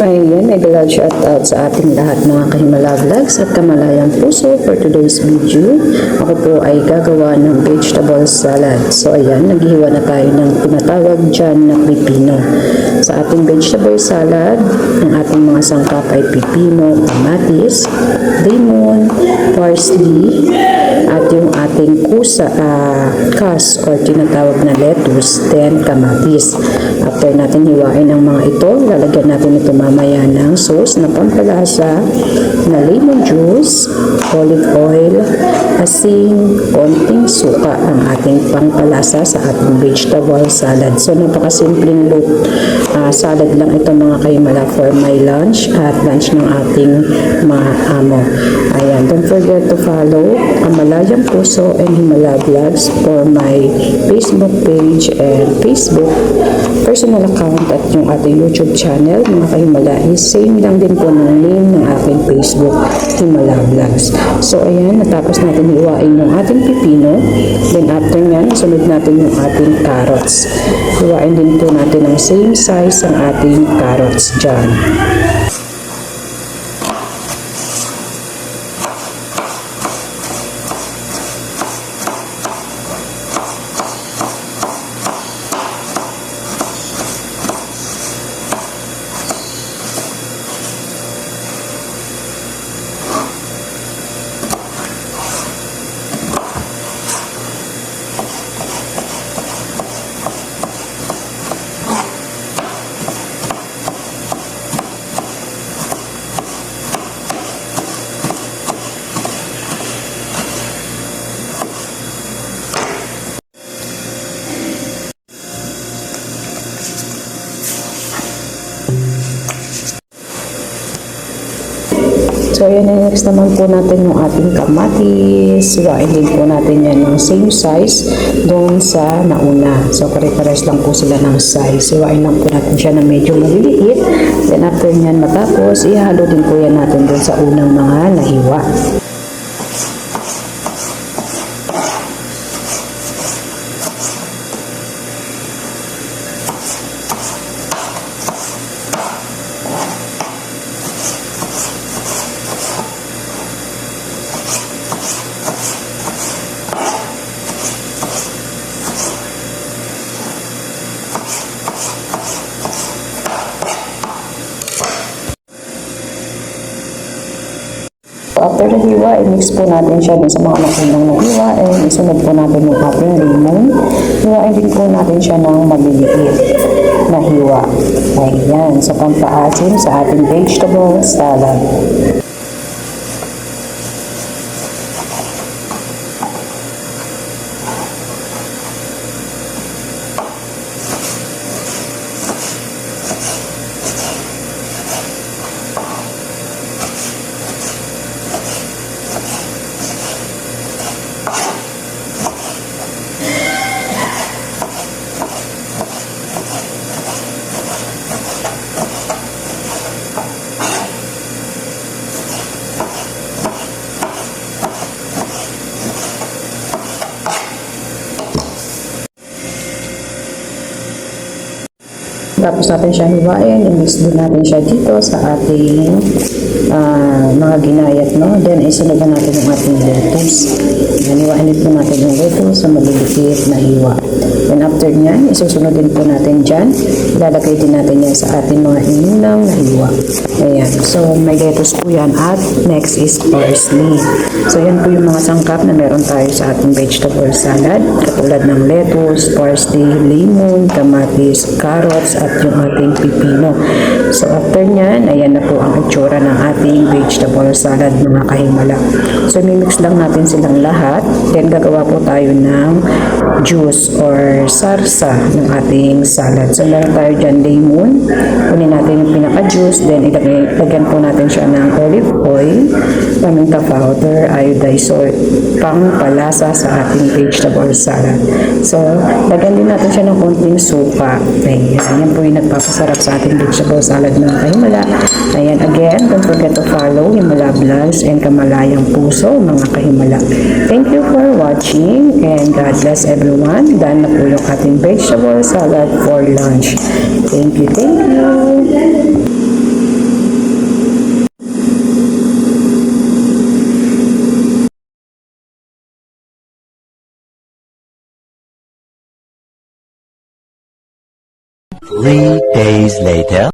Ayan, may galal shout out sa ating lahat mga kahimala vlogs at kamalayang puso for today's video. Ako po ay gagawa ng vegetable salad. So ayan, naghihiwa na tayo ng tinatawag dyan na pipino. Sa ating vegetable salad, ang ating mga sangkap ay pipino, kamatis, lemon, parsley, at yung ating kusa, uh, kas or tinatawag na lettuce, then kamatis. After natin hiwain ang mga ito, lalagyan natin ito mamaya ng sauce na pampalasa na lemon juice, olive oil, asin, konting suka ang ating pampalasa sa ating vegetable salad. So napakasimpleng look uh, salad lang ito mga kaimala for my lunch at lunch ng ating mga amo. Ayan, don't forget to follow Kamalayang Puso and Himala Vlogs for my Facebook page and Facebook personal account at yung ating YouTube channel, mga kahimala, is same lang din po ng name ng aking Facebook, Himala Vlogs. So, ayan, natapos natin hiwain yung ating pipino. Then, after nyan, sunod natin yung ating carrots. Hiwain din po natin ng same size ang ating carrots dyan. So, ayan na next naman po natin yung ating kamatis. Hiwain din po natin yan ng same size doon sa nauna. So, pare-pares lang po sila ng size. Hiwain lang po natin siya na medyo maliliit. Then, after nyan matapos, ihalo din po yan natin doon sa unang mga nahiwa. So, after the hiwa, i-mix po natin siya dun sa mga nakunang na hiwa and isunod po natin yung ating lemon. Hiwain din po natin siya ng maliliit na hiwa. Ayan, sa pampaasim sa ating vegetable salad. Tapos natin siya hiwain, i-mix din natin siya dito sa ating ah, mga ginayat, no? Then, na natin yung ating lettuce. Yan, hiwain po natin yung lettuce sa maliliit na hiwa. Then, after nyan, isusunod din po natin dyan. Ilalagay din natin yan sa ating mga inunang na hiwa. Ayan. So, may lettuce po yan. At next is parsley. So, yan po yung mga sangkap na meron tayo sa ating vegetable salad. Katulad ng lettuce, parsley, lemon, kamatis, carrots, at yung ating pipino. So, after nyan, ayan na po ang itsura ng ating vegetable salad mga kahimala. So, mimix lang natin silang lahat. Then, gagawa po tayo ng juice or sarsa ng ating salad. So, meron tayo dyan lemon. Kunin natin yung pinaka-juice. Then, ilagay, lagyan po natin siya ng olive oil, paminta powder, iodized salt, pang palasa sa ating vegetable salad. So, lagyan din natin siya ng konting suka. Ayan, yan po yung nagpapasarap sa ating vegetable salad mga kahimala. Ayan, again, don't forget to follow Himala Vlogs and Kamalayang Puso, mga kahimala. Thank you for watching and God bless everyone. Done na po regular cutting vegetable salad for lunch. Thank you, thank you. Three days later.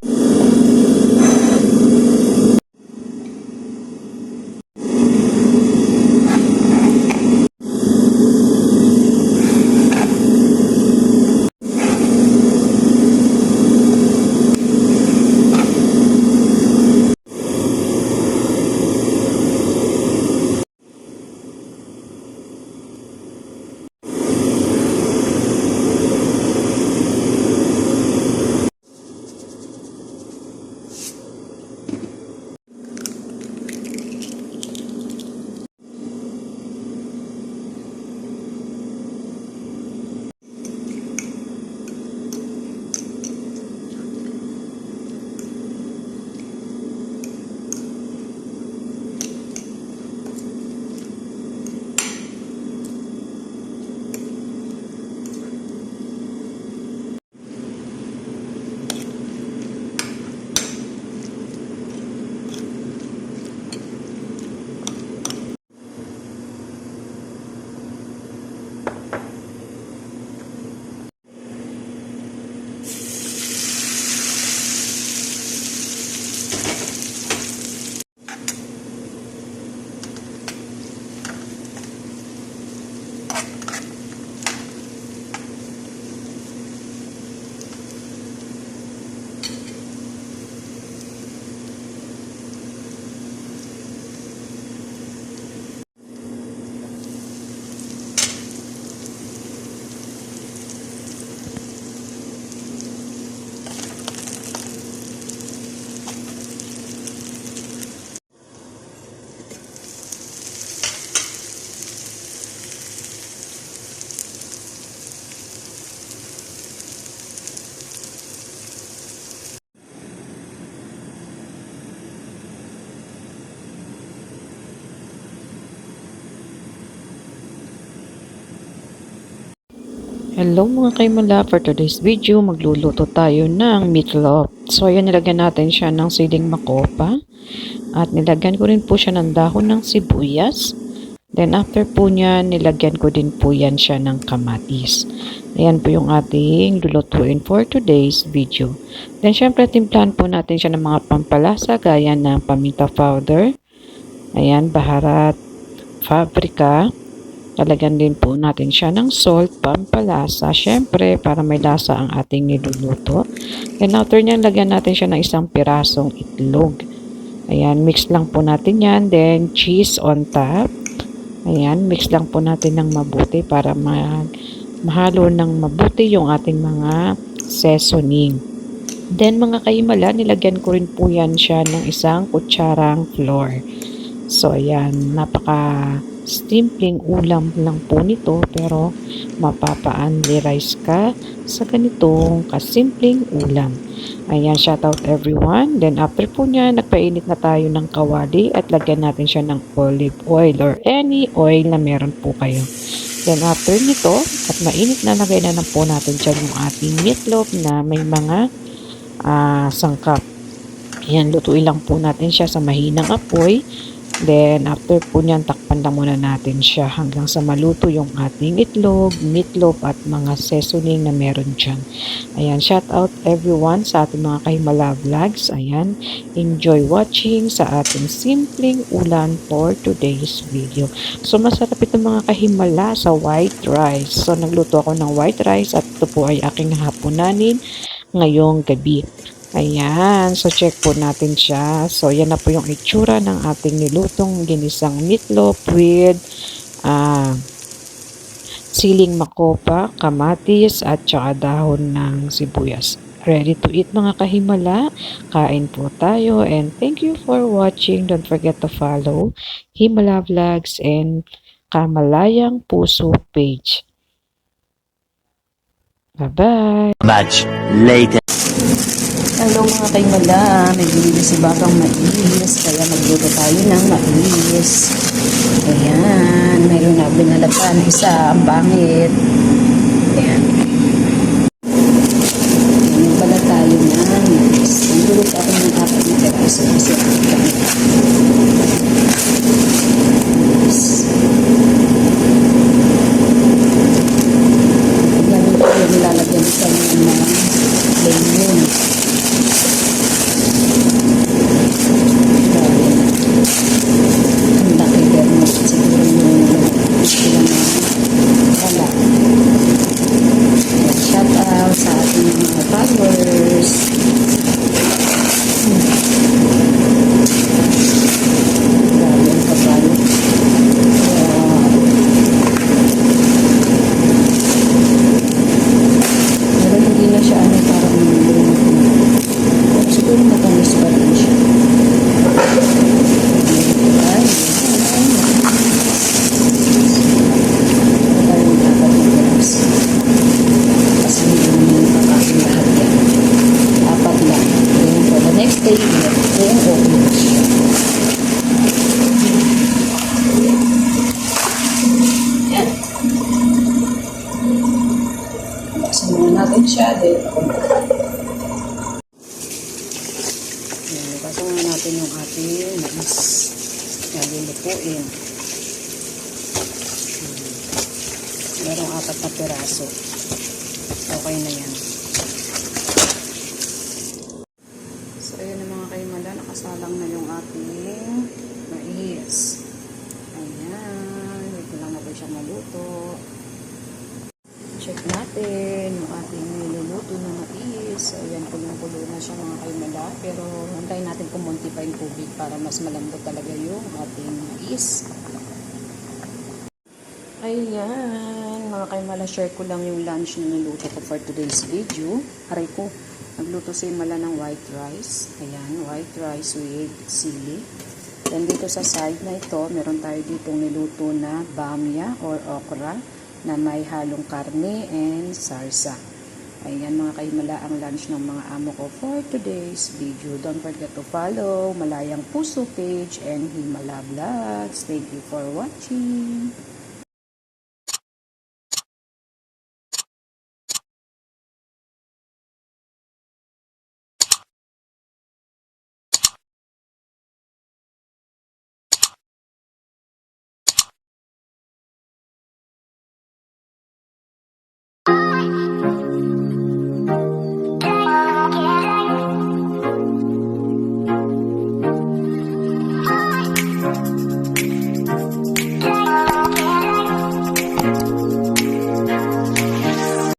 Hello mga kaimala, for today's video magluluto tayo ng meatloaf. So ayan nilagyan natin siya ng siling makopa at nilagyan ko rin po siya ng dahon ng sibuyas. Then after po niya nilagyan ko din po yan siya ng kamatis. Ayan po yung ating lulutuin for today's video. Then syempre timplahan po natin siya ng mga pampalasa gaya ng paminta powder, ayan baharat, paprika, Lalagyan din po natin siya ng salt, pampalasa, syempre para may lasa ang ating niluluto. Then after niyan, lagyan natin siya ng isang pirasong itlog. Ayan, mix lang po natin yan. Then cheese on top. Ayan, mix lang po natin ng mabuti para mag mahalo ng mabuti yung ating mga seasoning. Then mga kaimala, nilagyan ko rin po yan siya ng isang kutsarang flour. So ayan, napaka simpleng ulam lang po nito pero mapapa-only rice ka sa ganitong kasimpleng ulam. Ayan, shout out everyone. Then after po niya, nagpainit na tayo ng kawali at lagyan natin siya ng olive oil or any oil na meron po kayo. Then after nito, at mainit na lagay na lang po natin dyan yung ating meatloaf na may mga ah, sangkap. Ayan, lutuin lang po natin siya sa mahinang apoy. Then, after po niyan, takpan lang muna natin siya hanggang sa maluto yung ating itlog, meatloaf at mga seasoning na meron dyan. Ayan, shout out everyone sa ating mga kahimala vlogs. Ayan, enjoy watching sa ating simpleng ulan for today's video. So, masarap ito mga kahimala sa white rice. So, nagluto ako ng white rice at ito po ay aking hapunanin ngayong gabi. Ayan, so check po natin siya. So, yan na po yung itsura ng ating nilutong ginisang meatloaf with ah, siling makopa, kamatis, at saka dahon ng sibuyas. Ready to eat mga kahimala? Kain po tayo and thank you for watching. Don't forget to follow Himala Vlogs and Kamalayang Puso page. Bye-bye! Much later. Mga kaimala, may binili si Bakang mais, kaya magluto tayo ng mais. Ayan, mayroon na binalata na isa, ang pangit. Ayan. Ayan, pala tayo ng mais. Nagluluto ako ng apat na peraso kasi ang pangit. Mais. Ganun po yung nilalagyan sa mga plain siya, then ako na. Ayan, lugasan nga natin yung ating mais na lulutuin. Hmm. Merong apat na piraso. Okay na yan. So, ayun na mga kaimala, nakasalang na yung ating mais. Ayan, wait lang natin siya maluto. Check natin yung ating niluluto na mais. So, ayan, pulong-pulo na siya mga kaimala. Pero, hantayin natin kumunti pa yung tubig para mas malambot talaga yung ating mais. Ayan, mga kaimala, share ko lang yung lunch na niluto ko for today's video. Aray ko, nagluto si Mala ng white rice. Ayan, white rice with sili. Then dito sa side na ito, meron tayo ditong niluto na bamya or okra na may halong karne and sarsa. Ayan mga kaimala ang lunch ng mga amo ko for today's video. Don't forget to follow Malayang Puso page and Himala Vlogs. Thank you for watching.